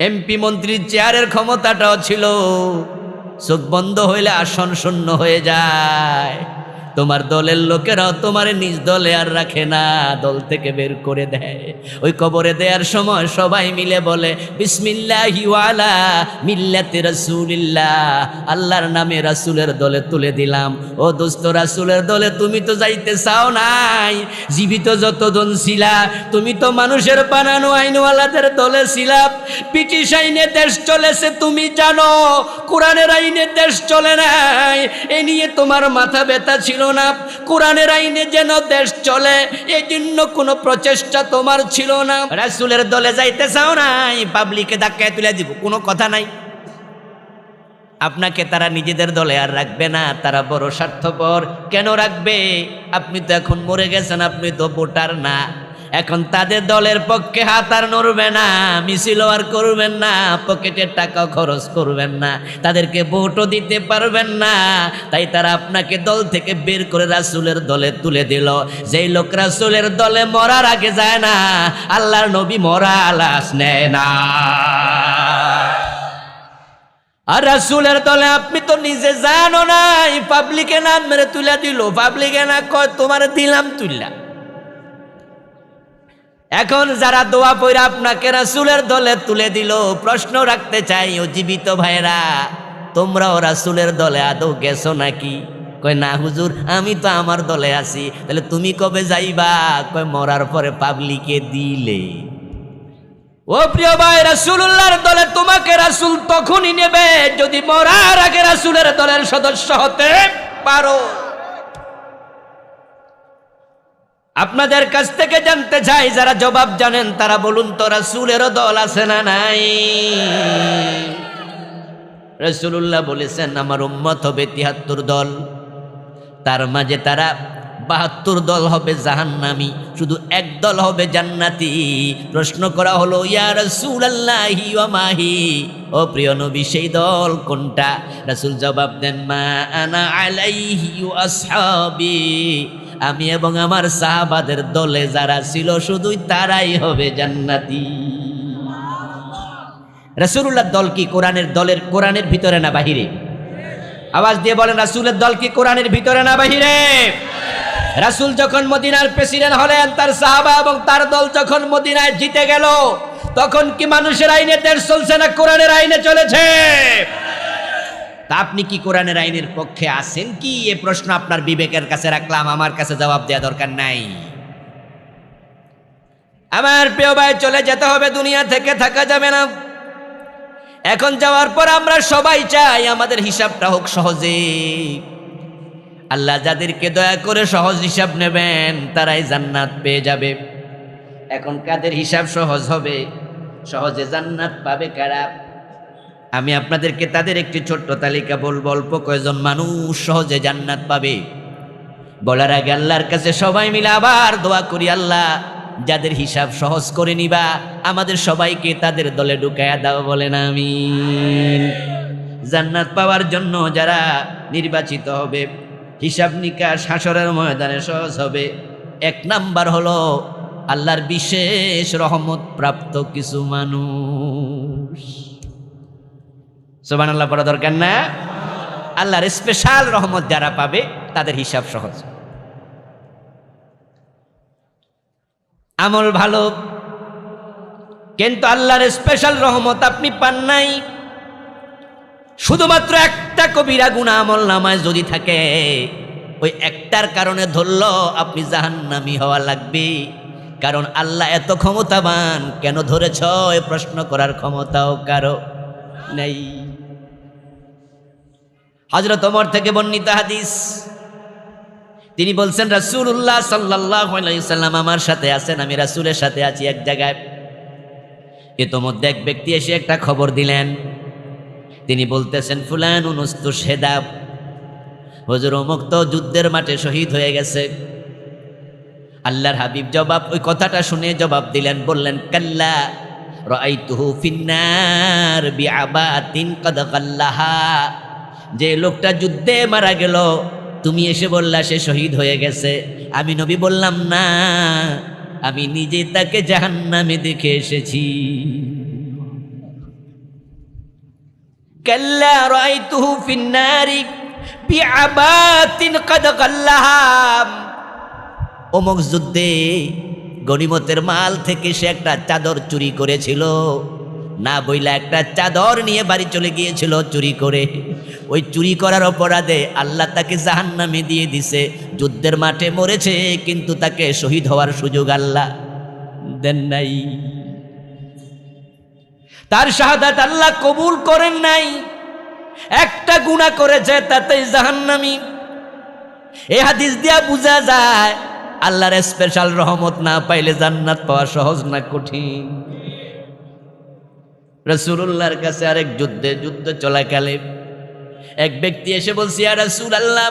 MP মন্ত্রীর চেয়ারের ক্ষমতাটাও ছিল। চোখ বন্ধ হইলে আসন শূন্য হয়ে যায়। তোমার দলের লোকেরাও তোমার নিজ দলে আর রাখে না, দল থেকে বের করে দেয়। ওই কবরে দেওয়ার সময় সবাই মিলে বলে, বিসমিল্লাহি ওয়ালা মিল্লাতে রাসূলিল্লাহ। আল্লাহর নামে রাসূলের দলে তুলে দিলাম। ও দোস্ত রাসূলের দলে তুমি তো যাইতে চাও নাই। জীবিত যতজন ছিলা, তুমি তো মানুষের বানানো আইনওয়ালাদের দলে ছিলা। ব্রিটিশ আইনে দেশ চলেছে, তুমি জানো। কোরআনের আইনে দেশ চলে নাই। এ নিয়ে তোমার মাথা ব্যথা ছিল না। কোরআনের আইনে যেন দেশ চলে এই জন্য কোনো প্রচেষ্টা তোমার ছিল না। রাসুলের দলে যাইতে চাও নাই পাবলিকে ধাক্কায় তুলে দিব, কোনো কথা নাই। আপনাকে তারা নিজেদের দলে আর রাখবে না, তারা বড় স্বার্থপর। কেন রাখবে? আপনি তো এখন মরে গেছেন, আপনি তো ভোটার না। এখন তাদের দলের পক্ষে হাত আর নড়বে না, মিছিল আর করবেন না, পকেটের টাকা খরচ করবেন না, তাদেরকে ভোটও দিতে পারবেন না। তাই তারা আপনাকে দল থেকে বের করে রাসুলের দলে তুলে দিল। যেই লোক রাসুলের দলে মরার আগে যায় না, আল্লাহর নবী মরা আলাস নেয় না। আর রাসুলের দলে আপনি তো নিজে জানো নাই পাবলিকে নাম মেরে তুলে দিল পাবলিকে না কয়, তোমার দিলাম তুললা এখন যারা দোয়া পইরা আপনাকে রাসুলের দলে তুলে দিল, প্রশ্ন রাখতে চাই, ও জীবিত ভাইরা তোমরাও রাসুলের দলে আদৌ গেছো নাকি? কয়, না হুজুর, আমি তো আমার দলে আছি। তাহলে তুমি কবে যাইবা? কয়, মরার পরে পাবলিকে দিলে। ও প্রিয় ভাই রাসুল্লাহর দলে তোমাকে রাসুল তখনই নেবে যদি মরার আগে রাসুলের দলের সদস্য হতে পারো। আপনাদের কাছ থেকে জানতে চাই, যারা জবাব জানেন, তারা বলুন তো রাসুলেরও দল আছে না নাই? রসুল্লাহ বলেছেন, আমার উম্মত হবে তিয়াত্তর দল। তার মাঝে তারা বাহাত্তর দল হবে জাহান্নামি, শুধু এক দল হবে জান্নাতি। প্রশ্ন করা হলো, ইয়া রসুল আল্লাহি মাহি? ও প্রিয় নবী, সেই দল কোনটা? রাসুল জবাব দেন, মা আনা আলাইহি আসহাবি। আমি এবং আমার সাহাবাদের দলে যারা ছিল, শুধুই তারাই হবে জান্নাতি। রাসূলুল্লাহর দল কি কোরআনের দলের, কোরআনের ভিতরে না বাহিরে? আওয়াজ দিয়ে বলেন, রাসূলের দল কি কোরআনের ভিতরে না বাহিরে? রাসূল যখন মদিনার প্রেসিডেন্ট হলেন, তার সাহাবা এবং তার দল যখন মদিনায় জিতে গেল, তখন কি মানুষের আইনে দেশ চলছে না কোরআনের আইনে চলেছে? তা আপনি কি কোরআনের আইনের পক্ষে আছেন কি? এ প্রশ্ন আপনার বিবেকের কাছে রাখলাম, আমার কাছে জবাব দেওয়া দরকার নাই। আমার প্রিয় ভাই, চলে যেতে হবে, দুনিয়া থেকে থাকা যাবে না। এখন যাওয়ার পর আমরা সবাই চাই আমাদের হিসাবটা হোক সহজে। আল্লাহ যাদেরকে দয়া করে সহজ হিসাব নেবেন, তারাই জান্নাত পেয়ে যাবে। এখন কাদের হিসাব সহজ হবে? সহজে জান্নাত পাবে কারা? আমি আপনাদেরকে তাদের একটি ছোট্ট তালিকা বলব, অল্প কয়েকজন মানুষ সহজে জান্নাত পাবে। বলার আগে আল্লাহর কাছে সবাই মিলে আবার দোয়া করি, আল্লাহ, যাদের হিসাব সহজ করে নিবা, আমাদের সবাইকে তাদের দলে ঢুকায়া দাও বলেন আমি জান্নাত পাওয়ার জন্য যারা নির্বাচিত হবে, হিসাব নিকাশ হাসরের ময়দানে সহজ হবে। এক নাম্বার হলো আল্লাহর বিশেষ রহমত প্রাপ্ত কিছু মানুষ। সোবান আল্লাহ পড়া দরকার না। আল্লাহর স্পেশাল রহমত যারা পাবে, তাদের হিসাব সহজ। আমল ভালো, কিন্তু আল্লাহর স্পেশাল রহমত আপনি পান নাই। শুধুমাত্র একটা কবিরা গুণা আমল নামায় যদি থাকে, ওই একটার কারণে ধরল আপনি জাহান্নামি হওয়া লাগবে। কারণ আল্লাহ এত ক্ষমতাবান, কেন ধরেছ? এ প্রশ্ন করার ক্ষমতাও কারও নেই। হজরত ওমর থেকে বর্ণিত হাদিস। তিনি বলছেন, রাসূলুল্লাহ সাল্লাল্লাহু আলাইহি সাল্লাম আমার সাথে আছেন, আমি রাসূলের সাথে আছি এক জায়গায়। ইতোমধ্যে এক ব্যক্তি এসে একটা খবর দিলেন। তিনি বলতেছেন, ফুলান উনস্তু সেদাব হজুর অমুক তো যুদ্ধের মাঠে শহীদ হয়ে গেছে। আল্লাহর হাবিব জবাব, ওই কথাটা শুনে জবাব দিলেন, বললেন, কাল্লা রাআইতুহু ফিন্নার বিআবাতিন কদ কাল্লাহা যে লোকটা যুদ্ধে মারা গেল, তুমি এসে বললা সে শহীদ হয়ে গেছে। আমি নবী বললাম, না, আমি নিজে তাকে জাহান্নামে দেখে এসেছি। গাল্লাহাম অমুক যুদ্ধে গনিমতের মাল থেকে সে একটা চাদর চুরি করেছিল। না বইলা একটা চাদর নিয়ে বাড়ি চলে গিয়েছিল চুরি করে। ওই চুরি করার অপরাধে আল্লাহ তাকে জাহান্নামে দিয়ে দিছে। যুদ্ধের মাঠে মরেছে, কিন্তু তাকে শহীদ হওয়ার সুযোগ আল্লাহ দেন নাই। তার শাহাদাত আল্লাহ কবুল করেন নাই। একটা গুণা করেছে, তাতেই জাহান্নামী। এ হাদিস দিয়া বোঝা যায়, আল্লাহর স্পেশাল রহমত না পাইলে জান্নাত পাওয়া সহজ না কঠিন। রসুল্লাহর কাছে আরেক যুদ্ধে, যুদ্ধ চলাকালে এক ব্যক্তি এসে বলছি আর রসুল আল্লাহ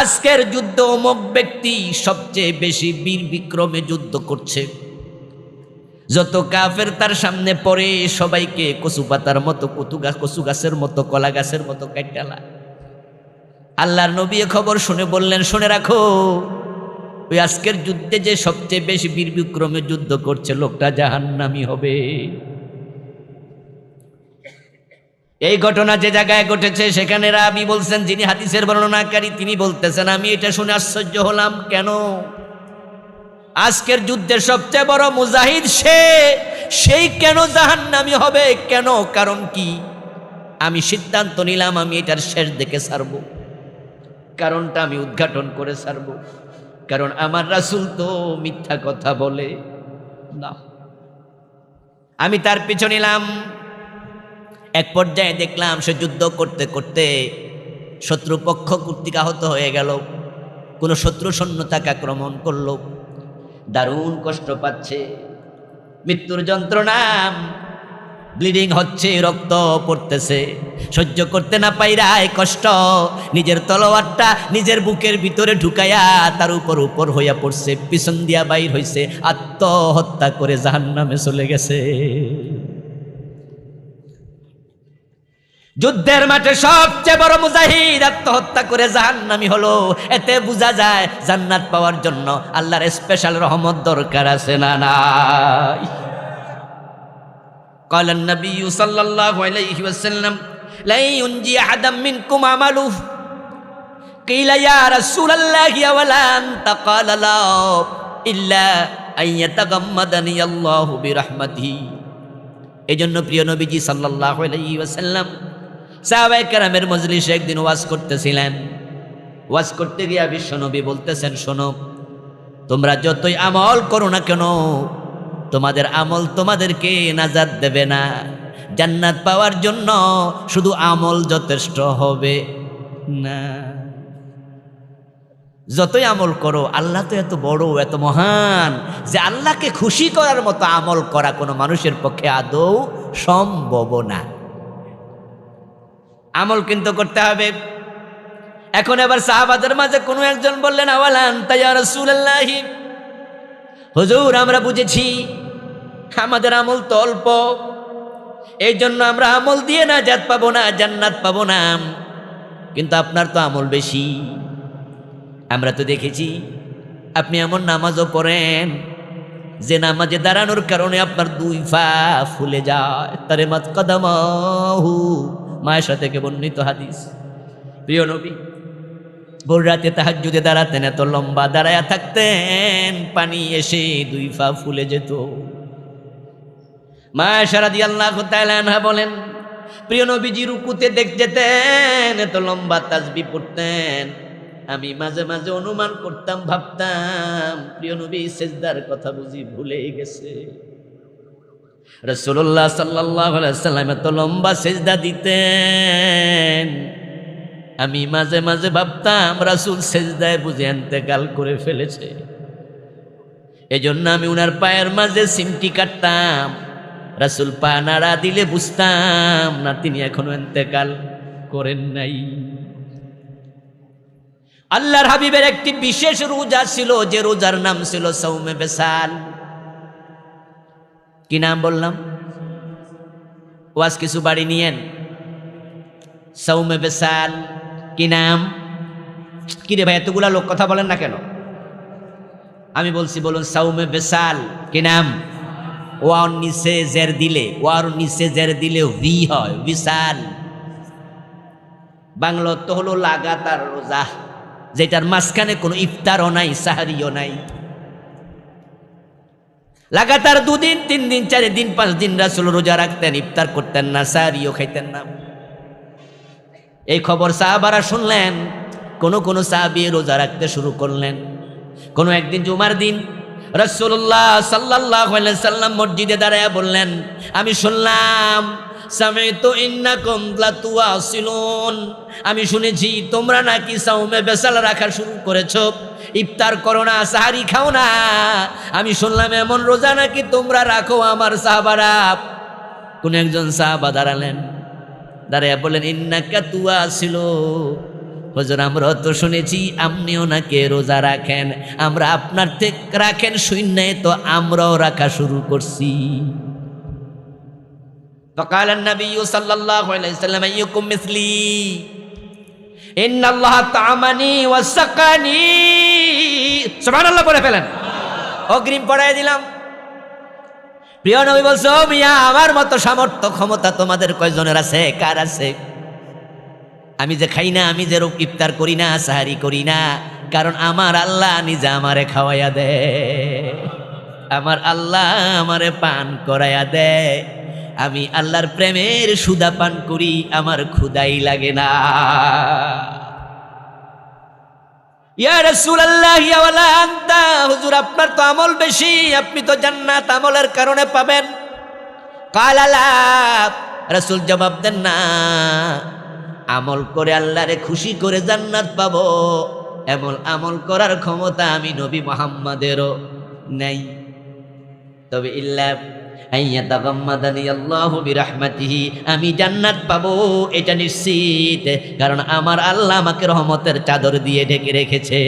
আজকের যুদ্ধ অমুক ব্যক্তি সবচেয়ে বেশি বীর বিক্রমে যুদ্ধ করছে। যত কাফের তার সামনে পড়ে, সবাইকে কচু পাতার মতো, কচু গাছ কচু গাছের মতো, কলা গাছের মতো কাটালা আল্লাহর নবী খবর শুনে বললেন, শুনে রাখো, ওই আজকের যুদ্ধে যে সবচেয়ে বেশি বীর বিক্রমে যুদ্ধ করছে, লোকটা জাহান্নামি হবে। এই ঘটনা যে জায়গায় ঘটেছে, সেখানে রাবি বলছেন, যিনি হাদিসের বর্ণনাকারী, তিনি বলতেছেন, আমি এটা শুনে আশ্চর্য হলাম। কেন? আজকের যুদ্ধের সবচেয়ে বড় মুজাহিদ সে। সেই কেন জাহান্নামি হবে? কেন? কারণ কি? আমি সিদ্ধান্ত নিলাম, আমি এটার শেষ দেখে ছাড়ব। কারণটা আমি উদ্ঘাটন করে ছাড়ব। কারণ আমার রাসুল তো মিথ্যা কথা বলে। না। আমি তার পিছনে নিলাম। এক পর্যায়ে দেখলাম সে যুদ্ধ করতে করতে শত্রুপক্ষ কর্তৃক আহত হয়ে গেল। কোনো শত্রু সৈন্য তাকে আক্রমণ করল। দারুণ কষ্ট পাচ্ছে। মৃত্যুর যন্ত্রণা, ব্লিডিং হচ্ছে, রক্ত পড়তেছে। সহ্য করতে না পাইরায় কষ্ট। নিজের তলোয়ারটা নিজের বুকের ভিতরে ঢুকাইয়া তার উপর উপর হইয়া পড়ছে। পিছন দিয়া বাইর হইছে। আত্মহত্যা করে জাহান্নামে চলে গেছে। যুদ্ধের মাঠে সবচেয়ে বড় মুজাহিদ আত্মহত্যা করে জাহান্নামি হলো এতে বোঝা যায় জান্নাত পাওয়ার জন্য আল্লাহর স্পেশাল রহমত দরকার আছে না নাই قال النبي صلى الله عليه وسلم لا ينجي أحدا منكم عمله قيل يا رسول الله ولا أنت قال لا إلا أن يتغمدني الله برحمته এজন্য প্রিয় নবীজি সাল্লাল্লাহু আলাইহি ওয়াসাল্লাম সাহাবায়ে কেরামের মজলিসে একদিন ওয়াজ করতেছিলেন। ওয়াজ করতে গিয়া বিশ্বনবী বলতেছেন, শোনো, তোমরা যতই আমল করো না কেন, তোমাদের আমল তোমাদেরকে নাজাদ দেবে না। জান্নাত পাওয়ার জন্য শুধু আমল যথেষ্ট হবে না। যতই আমল করো, আল্লাহ তো এত বড়, এত মহান যে আল্লাহকে খুশি করার মতো আমল করা কোনো মানুষের পক্ষে আদৌ সম্ভব না। আমল কিন্তু করতে হবে। এখন এবার সাহাবাদের মাঝে কোনো একজন বললেন, আওয়ালান তাইয়া হুজুর, আমরা বুঝেছি, আমাদের আমল তো অল্প। এই জন্য আমরা আমল দিয়ে না জাত পাবো না, জান্নাত পাবো না। কিন্তু আপনার তো আমল বেশি। আমরা তো দেখেছি, আপনি এমন নামাজও পড়েন, যে নামাজে দাঁড়ানোর কারণে আপনার দুই ফা ফুলে যায়। তারে মাত কদামাহু। মায়েশা থেকে বর্ণিত হাদিস। প্রিয় নবী, ভোর রাতে তাহাজ্জুদে দাঁড়াতেন, এত লম্বা দাঁড়ায়া থাকতেন, পানি এসে দুই ফা ফুলে যেত। মা সারাদি আল্লাহ তাআলা বলেন, প্রিয় নবীজি রুকুতে দেখ যেতেন, এত লম্বা তাজবি পড়তেন। আমি মাঝে মাঝে অনুমান করতাম, ভাবতাম, প্রিয় নবী, সেজদার কথা বুঝি ভুলেই গেছে। রসুল্লাহ সাল্লাহ সাল্লাম এত লম্বা সেজদা দিতেন। আমি মাঝে মাঝে ভাবতাম, রাসুল সেজদায় বুঝে এন্তেকাল করে ফেলেছে। এজন্য আমি উনার পায়ের মাঝে সিমটি কাটতাম। রাসুল পা নাড়া দিলে বুঝতাম, না, তিনি এখনও এন্তেকাল করেন নাই। আল্লাহর হাবিবের একটি বিশেষ রোজা ছিল, যে রোজার নাম ছিল সৌমে বেসাল। কি নাম বললাম? ওয়াজ কিছু বাড়ি নিয়েন। সৌমে বেসাল, কি নাম? কি রে ভাই, এতগুলা লোক কথা বলেন না কেন? আমি বলছি, বলুন, সৌমে বেসাল, কি নাম? ওয়ার নিচে জের দিলে, ওয়ার নিচে জের দিলে ভি হয়, বিশাল। বাংলা অর্থ হলো লাগাতার রোজা, যেটার মাঝখানে কোনো ইফতারও নাই, সাহারিও নাই। লাগাতার দুদিন তিন দিন চার দিন পাঁচ দিন রাসুল রোজা রাখতেন, ইফতার করতেন না সাহারিও খাইতেন না। এই খবর সাহাবারা শুনলেন, কোন কোন সাহাবি রোজা রাখতে শুরু করলেন। কোন একদিন জুমার দিন রসুল্লাহ সাল্লাহ সাল্লাম মসজিদে দাঁড়ায় বললেন, আমি শুনলাম আমি শুনেছি, তোমরা নাকি সাউমে বেসাল রাখা শুরু করেছ। ইফতার করো না সাহারি খাও না আমি শুনলাম এমন রোজা নাকি তোমরা রাখো আমার সাহাবারা কোন একজন সাহাবা দাঁড়ালেন দাঁড়ায় বললেন ইন্নাকা তুয়া ছিল হজর আমরা তো শুনেছি আপনিও নাকি রোজা রাখেন আমরা আপনার থেকে রাখেন শূন্য তো আমরাও রাখা শুরু করছি فقال النبي صلى الله عليه وسلم أيكم مثلي إن الله طعمني وسقاني সুবহানাল্লাহ বলে ফেলেন। অগ্রিম পড়াই দিলাম। প্রিয় নবী বলছো, মিয়া, আমার মতো সামর্থ্য ক্ষমতা তোমাদের কয়জনের আছে? কার আছে? আমি যে খাই না, আমি যে রূপ ইফতার করি না, সাহারি করি না, কারণ আমার আল্লাহ নিজে আমারে খাওয়াইয়া দে। আমার আল্লাহ আমারে পান করাইয়া দে। আমি আল্লাহর প্রেমের সুদা পান করি, আমার ক্ষুদাই লাগে না। হুজুর, আপনার তো আমল বেশি, আপনি তো জান্নাত আমলের কারণে পাবেন। কালা, লা, রাসূল জবাব দেন, না। আমল করে আল্লাহরে খুশি করে জান্নাত পাবো। এমন আমল করার ক্ষমতা আমি নবী মোহাম্মদেরও নেই। তবে ইল্লা আইয়াতাগাম্মাদানি আল্লাহু বিরহমাতিহি আমি জান্নাত পাবো, এটা নিশ্চিত। কারণ আমার আল্লাহ আমাকে রহমতের চাদর দিয়ে ঢেকে রেখেছে।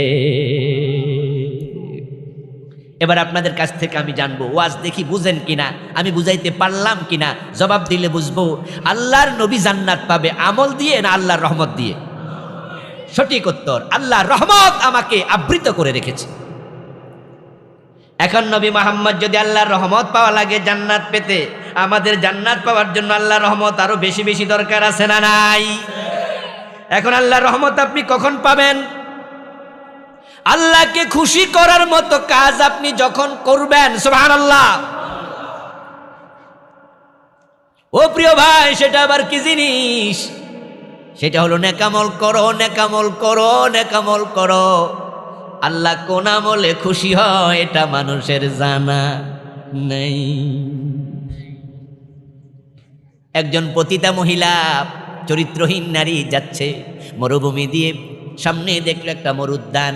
এবার আপনাদের কাছ থেকে আমি জানব, ওয়াজ দেখি বুঝেন কিনা, আমি বুঝাইতে পারলাম কিনা, জবাব দিলে বুঝব, আল্লাহর নবী জান্নাত পাবে আমল দিয়ে না আল্লাহর রহমত দিয়ে? সঠিক উত্তর, আল্লাহর রহমত আমাকে আবৃত করে রেখেছে। এখন নবী মোহাম্মদ যদি আল্লাহর রহমত পাওয়া লাগে জান্নাত পেতে, আমাদের জান্নাত পাওয়ার জন্য আল্লাহর রহমত আরও বেশি বেশি দরকার আছে না নাই? এখন আল্লাহর রহমত আপনি কখন পাবেন? আল্লাহকে খুশি করার মতো কাজ আপনি যখন করবেন সুবহান আল্লাহ ও প্রিয় ভাই, সেটা আবার কি জিনিস? সেটা হলো নেকামল করো নেকামল করো নেকামল করো। আল্লাহ কোন আমলে খুশি হয়, এটা মানুষের জানা নেই। একজন পতিতা মহিলা, চরিত্রহীন নারী যাচ্ছে, মরুভূমি দিয়ে সামনে দেখল একটা মরুদ্যান,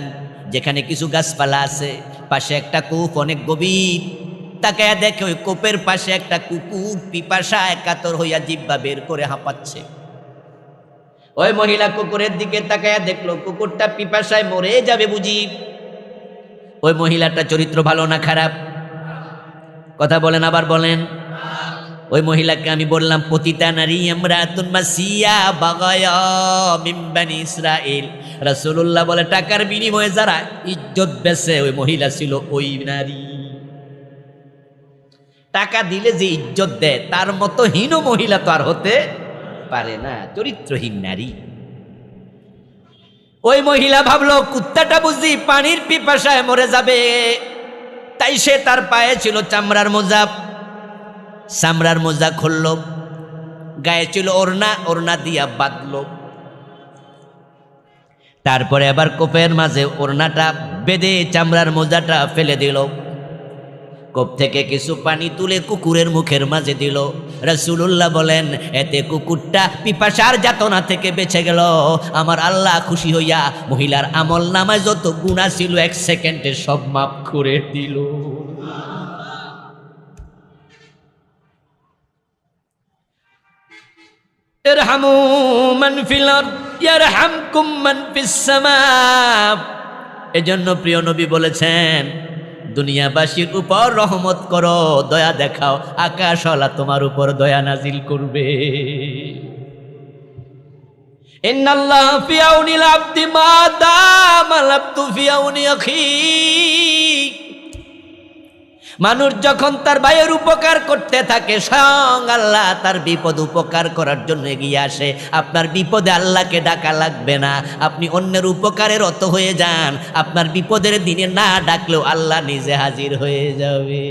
যেখানে কিছু গাছপালা আছে, পাশে একটা কূপ, অনেক গভীর। তাকে দেখে ওই কূপের পাশে একটা কুকুর পিপাসা একাতর হইয়া জিব্বা বের করে হাঁপাচ্ছে। ওই মহিলা কুকুরের দিকে তাকায়া দেখল, কুকুরটা পিপাসায় মরে যাবে বুঝি। ওই মহিলাটা চরিত্র ভালো না খারাপ? কথা বলেন, আবার বলেন। ওই মহিলাকে আমি বললাম, পতিতা নারী আমরা তুনমাসিয়া বাগায়া মিম্বানি ইসরাইল রাসূলুল্লাহ বলে, টাকার বিনিময়ে যারা ইজ্জত বেছে, ওই মহিলা ছিল ওই নারী। টাকা দিলে যে ইজ্জত দেয়, তার মতো হীন মহিলা তো আর হতে পারে না, চরিত্রহীন নারী। ওই মহিলা ভাবলো, কুত্তাটা বুঝি পানির পিপাসায় মরে যাবে। তাই সে তার পায়ে ছিল চামড়ার মোজা। চামড়ার মোজা খুলল, গায়ে ছিল ওড়না ওড়না দিয়া বাঁধল। তারপরে আবার কোপের মাঝে ওড়নাটা বেঁধে চামড়ার মোজাটা ফেলে দিল। কোপ থেকে কিছু পানি তুলে কুকুরের মুখের মাঝে দিল। রসুল্লাহ বলেন, এতে কুকুরটা পিপাসার যাতনা থেকে বেঁচে গেল। আমার আল্লাহ খুশি হইয়া মহিলার আমল নামায় যত গুণা ছিল এক সেকেন্ডে সব মাফ করে দিল। এজন্য প্রিয় নবী বলেছেন দুনিয়াবাসীর উপর রহমত করো, দয়া দেখাও, আকাশওয়ালা তোমার উপর দয়া নাজিল করবে। ইন্নাল্লাহ ফিয়াউনিল আব্দি মা দামা আবদু ফিয়াউনি অখি মানুষ যখন তার ভাইয়ের উপকার করতে থাকে, স্বয়ং আল্লাহ তার বিপদ উপকার করার জন্য এগিয়ে আসে। আপনার বিপদে আল্লাহকে ডাকা লাগবে না। আপনি অন্যের উপকারে রত হয়ে যান। আপনার বিপদের দিনে না ডাকলেও আল্লাহ নিজে হাজির হয়ে যাবে।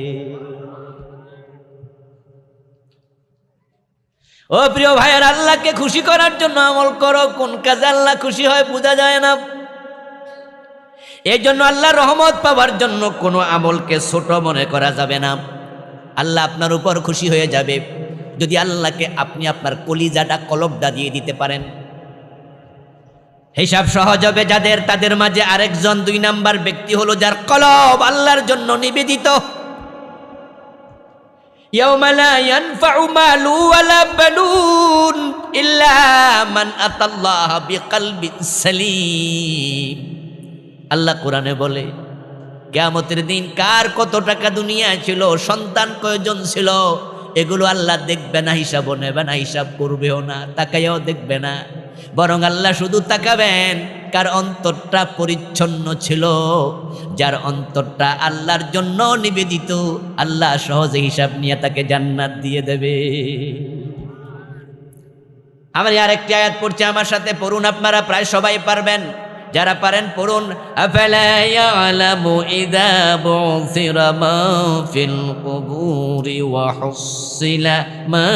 ও প্রিয় ভাইয়ের, আল্লাহকে খুশি করার জন্য আমল করো। কোন কাজে আল্লাহ খুশি হয় বোঝা যায় না। এই জন্য আল্লাহ রহমত পাওয়ার জন্য কোনো আমলকে ছোট মনে করা যাবে না। আল্লাহ আপনার উপর খুশি হয়ে যাবে। যদি আল্লাহকে আপনি আপনার কলিজাটা, কলবটা দিয়ে দিতে পারেন। হিসাব সহজ হবে যাদের, তাদের মাঝে আরেকজন দুই নাম্বার ব্যক্তি হলো যার কলব আল্লাহর জন্য নিবেদিত। ইল্লা মান আতাল্লাহ সালিম। আল্লাহ কোরআনে বলে, কেয়ামতের দিন কার কত টাকা দুনিয়া ছিল, সন্তান কয়জন ছিল, এগুলো আল্লাহ দেখবে না হিসাবও নেবে না, হিসাব করবেও না তাকাইও দেখবে না। বরং আল্লাহ শুধু তাকাবেন, কার অন্তরটা পরিচ্ছন্ন ছিল, যার অন্তরটা আল্লাহর জন্য নিবেদিত, আল্লাহ সহজে হিসাব নিয়ে তাকে জান্নাত দিয়ে দেবে। আমার আর একটি আয়াত পড়ছে, আমার সাথে পড়ুন, আপনারা প্রায় সবাই পারবেন। যারা পারেন পড়ুন মা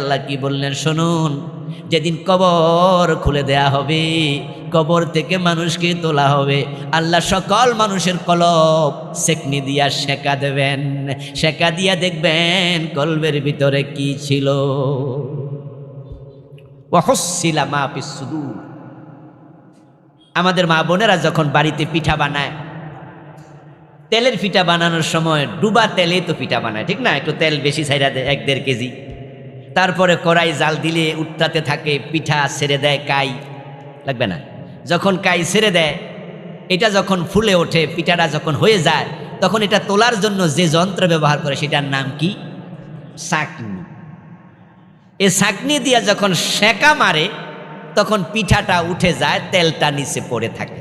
আল্লাহ কি বললেন, শুনুন, যেদিন কবর খুলে দেয়া হবে, কবর থেকে মানুষকে তোলা হবে। আল্লাহ সকল মানুষের কলব সেকনি দিয়া শেখা দেবেন শেখা দিয়া দেখবেন কলবের ভিতরে কি ছিল? মা আমাদের মা বোনেরা যখন বাড়িতে পিঠা বানায়, তেলের পিঠা বানানোর সময় ডুবা তেলে তো পিঠা বানায়, ঠিক না? একটু তেল বেশি ছাইরা দেয়, এক দেড় কেজি। তারপরে কড়াই জাল দিলে উঠতে থাকে, পিঠা ছেড়ে দেয় কাই। লাগবে না। যখন কাই ছেড়ে দেয়, এটা যখন ফুলে ওঠে, পিঠাটা যখন হয়ে যায়, তখন এটা তোলার জন্য যে যন্ত্র ব্যবহার করে, সেটার নাম কি? সাকনি এ সাকনি দিয়া যখন সেকা মারে, তখন পিঠাটা উঠে যায়, তেলটা নিচে পড়ে থাকে।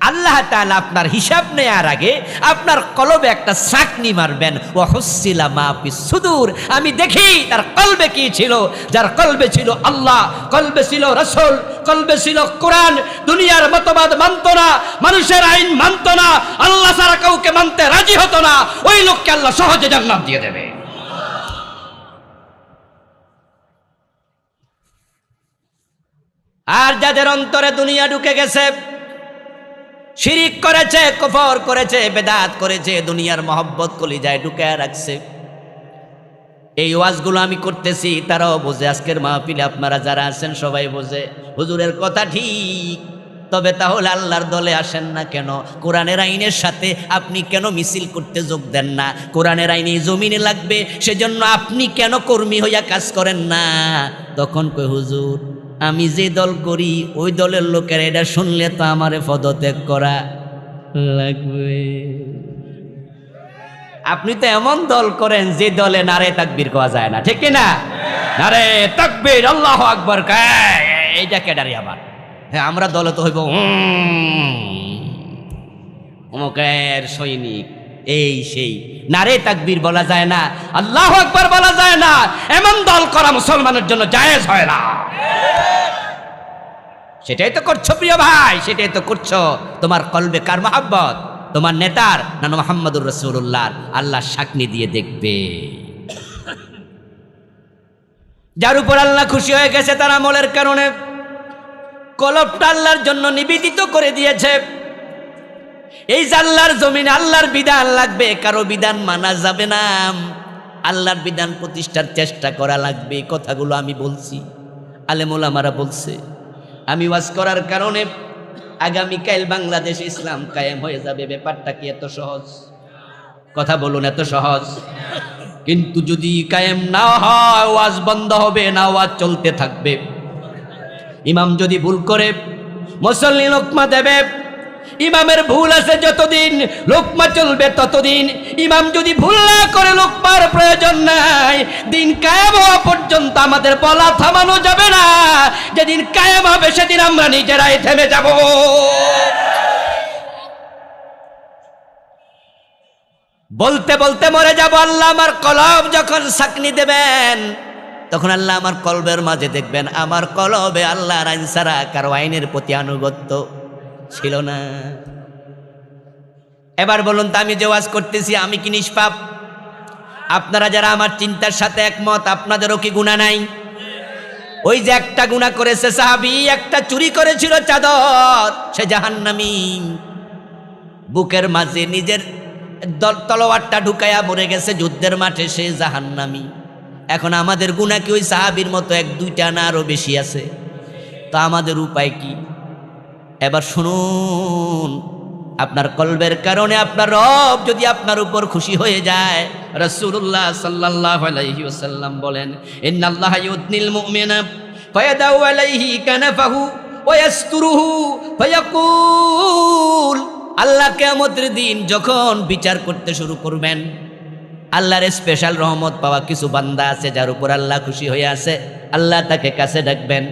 আল্লাহ তাআলা আপনার হিসাব নেয়ার আগে আপনার কলবে একটা সাকনি মারবেন। ও হসিলা মাপি সুদূর। আমি দেখি তার কলবে কি ছিল। যার কলবে ছিল আল্লাহ, কলবে ছিল রসুল, কলবে ছিল কোরআন। দুনিয়ার মতবাদ মানত না, মানুষের আইন মানত না। আল্লাহ সারা কাউকে মানতে রাজি হতো না। ওই লোককে আল্লাহ সহজে জান্নাত দিয়ে দেবে। আর যাদের অন্তরে দুনিয়া ঢুকে গেছে, শিরিক করেছে, কফর করেছে, বেদাত করেছে, দুনিয়ার মহব্বত কলিজায় ঢুকে রাখছে। এই ওয়াজগুলো আমি করতেছি, তারাও বোঝে, আজকের মাহফিলে আপনারা যারা আছেন, সবাই বোঝে। হুজুরের কথা ঠিক, তবে তাহলে আল্লাহর দলে আসেন না কেন? কোরআনের আইনের সাথে আপনি কেন মিছিল করতে যোগ দেন না? কোরআনের আইনে জমিনে লাগবে, সেজন্য আপনি কেন কর্মী হইয়া কাজ করেন না? তখন কই হুজুর আমি যে দল করি, ওই দলের লোকের এটা শুনলে তো আমারে পদত্যাগ করা লাগবে। আপনি তো এমন দল করেন যে দলে নারে তাকবীর করা যায় না, ঠিক না নারে তাকবীর, আল্লাহ আকবর এইটা কেডারি আবার হ্যাঁ আমরা দলে তো হইব অমুকের সৈনিক। এই সেই। নারে তাকবীর বলা যায় না, আল্লাহ আকবর বলা যায় না, এমন দল করা মুসলমানের জন্য জায়েজ হয় না। সেটাই তো করছ প্রিয় ভাই, সেটাই তো করছ। তোমার কলবে কার মহাব্বত? তোমার নেতার না মোহাম্মদুর রসুল্লাহ আল্লাহ সাকনি দিয়ে দেখবে। যার উপর আল্লাহ খুশি হয়ে গেছে তার আমলের কারণে। কলবটা আল্লাহর জন্য নিবেদিত করে দিয়েছে। এই যে আল্লাহর জমিন আল্লাহর বিধান লাগবে, কারও বিধান মানা যাবে না। আল্লাহর বিধান প্রতিষ্ঠার চেষ্টা করা লাগবে কথাগুলো আমি বলছি। আলেমুলামারা বলছে, আমি ওয়াজ করার কারণে আগামীকাল বাংলাদেশ ইসলাম কায়েম হয়ে যাবে, ব্যাপারটা কি এত সহজ? কথা বলুন, এত সহজ? কিন্তু যদি কায়েম না হয়, ওয়াজ বন্ধ হবে, না ওয়াজ চলতে থাকবে। ইমাম যদি ভুল করে, মুসল্লি লোকমা দেবে ইমামের ভুল আছে যতদিন, লোকমা চলবে ততদিন। ইমাম যদি ভুল না করে লোকমার প্রয়োজন নাই, দিন কায়েম হওয়া পর্যন্ত আমাদের বলা থামানো যাবে না। যেদিন কায়েম হবে, সেদিন আমরা নিজেরাই থেমে যাব। বলতে বলতে মরে যাব আল্লাহ আমার কলব যখন সাকনি দেবেন, তখন আল্লাহ আমার কলবের মাঝে দেখবেন, আমার কলবে আল্লাহর আইন কারও আইনের প্রতি আনুগত্য। ছিল না। এবার বলুন তো, আমি যে ওয়াজ করতেছি, আমি কি নিষ্পাপ? আপনারা যারা আমার চিন্তার সাথে একমত, আপনাদেরও কি গুণা নাই? ওই যে একটা গুণা করেছে সাহাবি, একটা চুরি করেছিল চাদর, সে জাহান্নামী। বুকের মাঝে নিজের তলোয়ারটা ঢুকায়া মরে গেছে, যুদ্ধের মাঠে সে জাহান্নামী। এখন আমাদের গুণা কি ওই সাহাবির মতো এক, দুইটা না আরও বেশি আছে? তো আমাদের উপায় কি? এবার শুনুন, আপনার কলবের কারণে আপনার রব যদি আপনার উপর খুশি হয়ে যায়, রাসূলুল্লাহ সাল্লাল্লাহু আলাইহি ওয়াসাল্লাম বলেন, ইন্নাল্লাহ ইউদনিল মুমিনা, ফায়াদাউ আলাইহি কানাফাহু ওয়া ইয়াসতুরুহু ফায়াকুল। আল্লাহ কিয়ামতের দিন যখন বিচার করতে শুরু করবেন, আল্লাহর স্পেশাল রহমত পাওয়া কিছু বান্দা আছে যার উপর আল্লাহ খুশি হয়ে আছে, আল্লাহ তাকে কাছে ডাকবেন।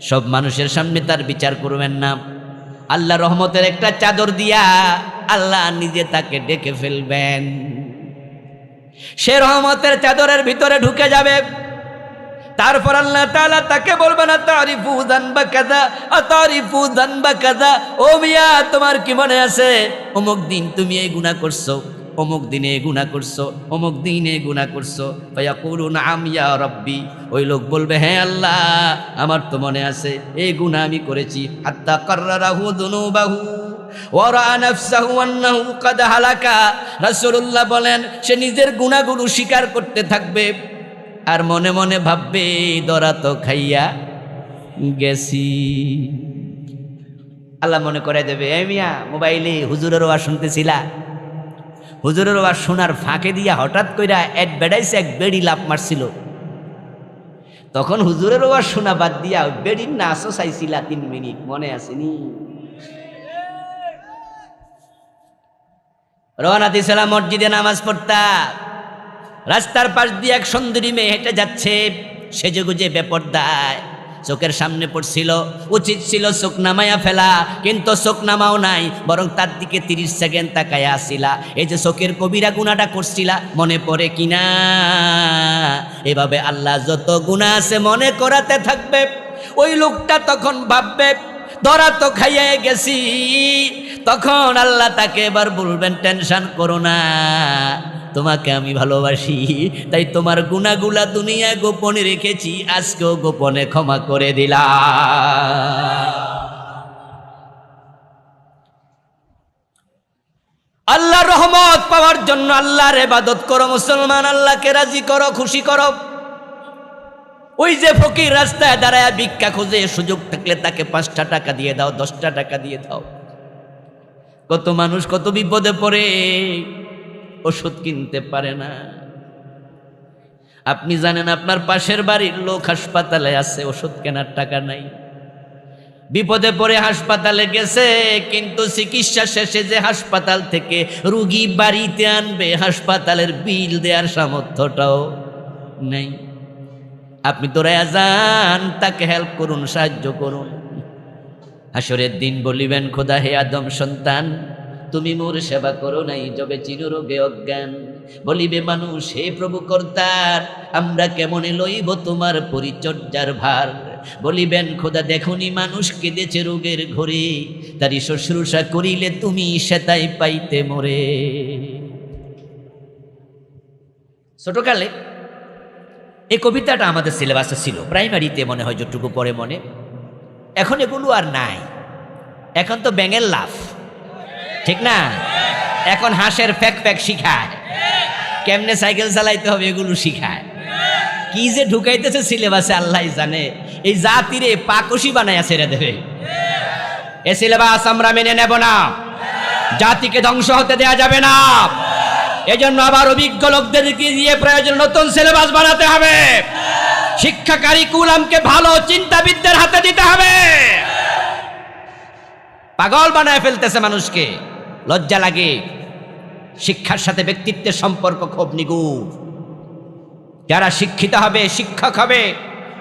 সব মানুষের সামনে তার বিচার করবেন না। আল্লাহ রহমতের একটা চাদর দিয়া আল্লাহ নিজে তাকে ডেকে ফেলবেন। সে রহমতের চাদরের ভিতরে ঢুকে যাবে। তারপর আল্লাহ তাআলা তাকে বলবে না তারিফু জানবা কাদা তারিফু জানবা কাদা ও মিয়া, তোমার কি মনে আছে? অমুক দিন তুমি এই গুনাহ করছ। অমুক দিনে গুনাহ করছ, অমুক দিনে গুনাহ করছ। ভাইয়া করুন আমিয়া রব্বি। ওই লোক বলবে হ্যাঁ আল্লাহ, আমার তো মনে আছে, এই গুনাহ আমি করেছি। ওরা নাফসাহু আন্নাহু কাদ হালাকা। রাসূলুল্লাহ বলেন, সে নিজের গুনাহগুলো স্বীকার করতে থাকবে আর মনে মনে ভাববে, দরা তো খাইয়া গেছি। আল্লাহ মনে করে দেবে, এ মিয়া, মোবাইলে হুজুরের ওয়াজ শুনতেছিলা? হুজুরের ওয়াজ সোনার ফাঁকে দিয়া হঠাৎ কইরা অ্যাডভার্টাইজে এক বেড়ি লাভ মারছিল। তখন হুজুরের ওয়াজ শোনা বাদ দিয়া বেড়ির নাচও চাইছিলা তিন মিনিট, মনে আসেনি রওনা দিয়েছিলাম মসজিদে নামাজ পড়তা। রাস্তার পাশ দিয়ে এক সুন্দরী মেয়ে হেঁটে যাচ্ছে সেজে গুজে বেপরদায়। চোখের সামনে পড়ছিল, উচিত ছিল চোখ নামাইয়া ফেলা, কিন্তু চোখ নামাও নাই, বরং তার দিকে তিরিশ সেকেন্ড তাকায় আসিলা। এই যে চোখের কবিরা গুণাটা করছিলা, মনে পড়ে কিনা এভাবে আল্লাহ যত গুণা আছে মনে করাতে থাকবে। ওই লোকটা তখন ভাববে, ধরা তো খাইয়ে গেছি। তখন আল্লাহ তাকে এবার বলবেন, টেনশন করো না। তোমাকে আমি ভালোবাসি। তাই তোমার গুণাগুলা দুনিয়া গোপনে রেখেছি, আজকেও গোপনে ক্ষমা করে দিলাম। আল্লাহর রহমত পাওয়ার জন্য আল্লাহর এবাদত করো, মুসলমান আল্লাহকে রাজি করো, খুশি করো। ওই যে ফকির রাস্তায় দাঁড়ায় ভিক্ষা খুঁজে, সুযোগ থাকলে তাকে পাঁচটা টাকা দিয়ে দাও, দশটা টাকা দিয়ে দাও। কত মানুষ কত বিপদে পড়ে। ওষুধ কিনতে পারে না। আপনি জানেন আপনার পাশের বাড়ির লোক হাসপাতালে আছে, ওষুধ কেনার টাকা নাই। বিপদে পড়ে হাসপাতালে গেছে, কিন্তু চিকিৎসা শেষে যে হাসপাতাল থেকে রুগী বাড়িতে আনবে, হাসপাতালের বিল দেওয়ার সামর্থ্যটাও নেই। আপনি তোরাইয়া যান, তাকে হেল্প করুন, সাহায্য করুন। আসরের দিন বলিবেন, খোদা হে আদম সন্তান তুমি মোর সেবা করো নাই, যবে চিররোগে অজ্ঞান। বলিবে মানুষ, হে প্রভু কর্তার আমরা কেমনে লইব তোমার পরিচর্যার ভার? বলিবেন, খোদা, দেখুনি মানুষ কেঁদেছে রোগের ঘরে, তারই শুশ্রূষা করিলে তুমি সেতাই পাইতে মোরে। ছোটকালে, এই কবিতাটা আমাদের সিলেবাসে ছিল। প্রাইমারিতে মনে হয়, যতটুকু পরে মনে। এখন এগুলো আর নাই। এখন তো ব্যাঙের লাভ ঠিক না? এখন হাঁসের ফ্যাক ফ্যাক শিখায়। কেমনে সাইকেল চালাইতে হবে এগুলো শিখায়। কি যে ঢুকাইতেছে সিলেবাসে আল্লাহ জানে। এই জাতিরে পাকসি বানায় ছেড়ে দেবে। এ সিলেবাস আমরা মেনে নেব না। জাতিকে ধ্বংস হতে দেয়া যাবে না। এজন্য আবার অভিজ্ঞ লোকদেরকে দিয়ে প্রয়োজন নতুন সিলেবাস বানাতে হবে। শিক্ষা কারিকুলামকে ভালো চিন্তাবিদদের হাতে দিতে হবে। পাগল বানায় ফেলতেছে মানুষকে। লজ্জা লাগে। শিক্ষার সাথে ব্যক্তিত্বের সম্পর্ক খুব নিগুড়। যারা শিক্ষিত হবে, শিক্ষক হবে,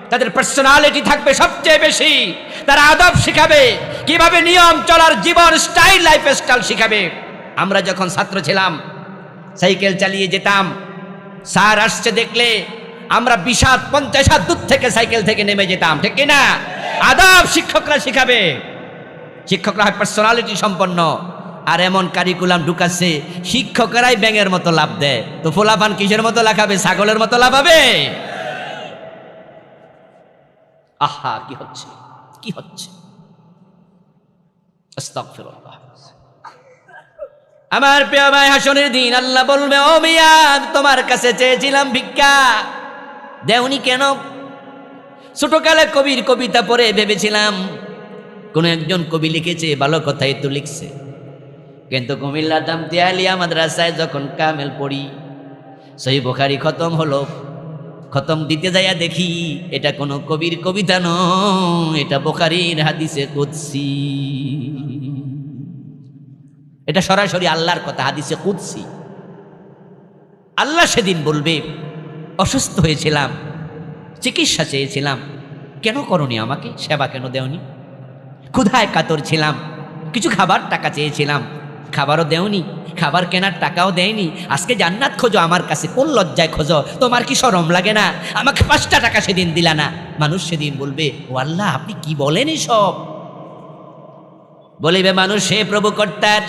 তাদের পার্সোনালিটি থাকবে সবচেয়ে বেশি। তারা আদব শিখাবে, কীভাবে নিয়ম চলার জীবন স্টাইল লাইফ স্টাইল শিখাবে। আমরা যখন ছাত্র ছিলাম, সাইকেল চালিয়ে যেতাম, স্যার আসছে দেখলে আমরা বিশাল পঞ্চাশ হাত দূর থেকে সাইকেল থেকে নেমে যেতাম, ঠিক না আদাব শিক্ষকরা শিখাবে। শিক্ষকরা হয় পার্সোনালিটি সম্পন্ন। আর এমন কারিকুলাম ঢুকাচ্ছে, শিক্ষকেরাই ব্যাঙের মতো লাভ দেয়। তো ফোলাফান কিসের মতো লাগাবে ছাগলের মতো লাভাবে আহা, কি হচ্ছে? কি হচ্ছে? আমার প্রিয় ভাই, হাসনের দিন আল্লাহ বলবে, ও মিয়া তোমার কাছে চেয়েছিলাম ভিক্ষা। দেওনি কেন? ছোটকালে কবির কবিতা পড়ে ভেবেছিলাম, কোন একজন কবি লিখেছে, ভালো কথাই তো লিখছে। কিন্তু কুমিল্লা দামতি আলিয়া মাদ্রাসায় যখন কামেল পড়ি, সেই বোখারি খতম হলো। খতম দিতে যাইয়া দেখি, এটা কোনো কবির কবিতা নয়, এটা বোখারির হাদিসে কুৎসি এটা সরাসরি আল্লাহর কথা, হাদিসে কুৎসি আল্লাহ সেদিন বলবে, অসুস্থ হয়েছিলাম, চিকিৎসা চেয়েছিলাম, কেন করনি আমাকে? সেবা কেন দেওনি? ক্ষুধায় কাতর ছিলাম, কিছু খাবার টাকা চেয়েছিলাম খাবারও দেওনি, খাবার কেনার টাকাও দেয়নি। আজকে জান্নাত খোঁজো, আমার কাছে কোন লজ্জায় খোঁজো? তোমার কি সরম লাগে না? আমাকে পাঁচটা টাকা সেদিন দিলা না। মানুষ সেদিন বলবে, ও আল্লাহ, আপনি কি বলেন সব বলিবে, মানুষ হে প্রভু কর্তার